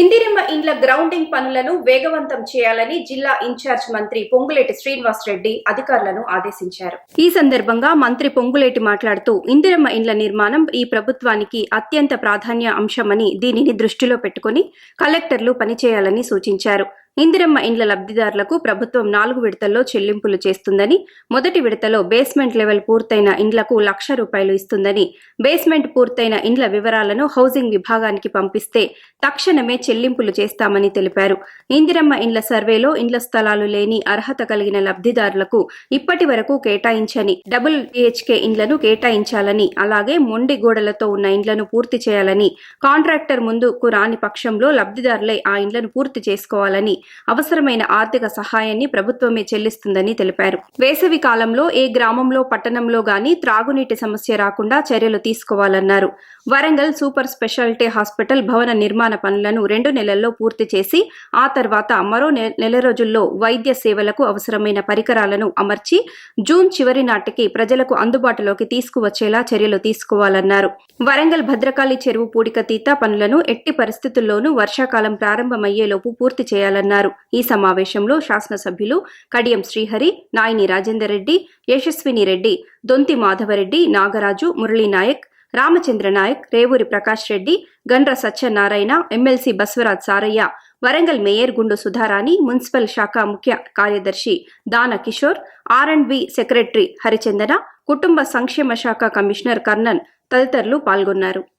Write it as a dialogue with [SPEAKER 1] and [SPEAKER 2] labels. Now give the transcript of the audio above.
[SPEAKER 1] ఇందిరమ్మ ఇండ్ల గ్రౌండింగ్ పనులను వేగవంతం చేయాలని జిల్లా ఇన్ఛార్జ్ మంత్రి పొంగులేటి శ్రీనివాస్ రెడ్డి అధికారులను ఆదేశించారు. ఈ సందర్భంగా మంత్రి పొంగులేటి మాట్లాడుతూ ఇందిరమ్మ ఇండ్ల నిర్మాణం ఈ ప్రభుత్వానికి అత్యంత ప్రాధాన్య అంశమని దీనిని దృష్టిలో పెట్టుకుని కలెక్టర్లు పనిచేయాలని సూచించారు. ఇందిరమ్మ ఇండ్ల లబ్ధిదారులకు ప్రభుత్వం నాలుగు విడతల్లో చెల్లింపులు చేస్తుందని మొదటి విడతలో బేస్మెంట్ లెవెల్ పూర్తయిన ఇండ్లకు లక్ష రూపాయలు ఇస్తుందని బేస్మెంట్ పూర్తయిన ఇండ్ల వివరాలను హౌసింగ్ విభాగానికి పంపిస్తే తక్షణమే చెల్లింపులు చేస్తామని తెలిపారు. ఇందిరమ్మ ఇండ్ల సర్వేలో ఇండ్ల స్థలాలు లేని అర్హత కలిగిన లబ్ధిదారులకు ఇప్పటి వరకు కేటాయించని డబుల్ బిహెచ్కే ఇండ్లను కేటాయించాలని అలాగే మొండి గోడలతో ఉన్న ఇండ్లను పూర్తి చేయాలని కాంట్రాక్టర్ ముందుకు రాని పక్షంలో లబ్ధిదారులే ఆ ఇండ్లను పూర్తి చేసుకోవాలని అవసరమైన ఆర్థిక సహాయాన్ని ప్రభుత్వమే చెల్లిస్తుందని తెలిపారు. వేసవి కాలంలో ఏ గ్రామంలో పట్టణంలో గాని త్రాగునీటి సమస్య రాకుండా చర్యలు తీసుకోవాలన్నారు. వరంగల్ సూపర్ స్పెషాలిటీ హాస్పిటల్ భవన నిర్మాణ పనులను రెండు నెలల్లో పూర్తి చేసి ఆ తర్వాత మరో నెల రోజుల్లో వైద్య సేవలకు అవసరమైన పరికరాలను అమర్చి జూన్ చివరి నాటికి ప్రజలకు అందుబాటులోకి తీసుకువచ్చేలా చర్యలు తీసుకోవాలన్నారు. వరంగల్ భద్రకాళి చెరువు పూడికతీత పనులను ఎట్టి పరిస్థితుల్లోనూ వర్షాకాలం ప్రారంభమయ్యేలోపు పూర్తి చేయాలన్నారు. ఈ సమావేశంలో శాసనసభ్యులు Kadiyam Srihari Nayani Rajender Reddy Yashaswini Reddy Donthi Madhavareddy Nagaraju Murali Naik Ramachandra Naik Revuri Prakash Reddy Gandra Satyanarayana MLC Baswaraj Saraiah Warangal mayor Gundu Sudharani municipal శాఖ ముఖ్య కార్యదర్శి Dana Kishore R and B secretary Harichandana కుటుంబ సంక్షేమ శాఖ కమిషనర్ కర్ణన్ తదితరులు పాల్గొన్నారు.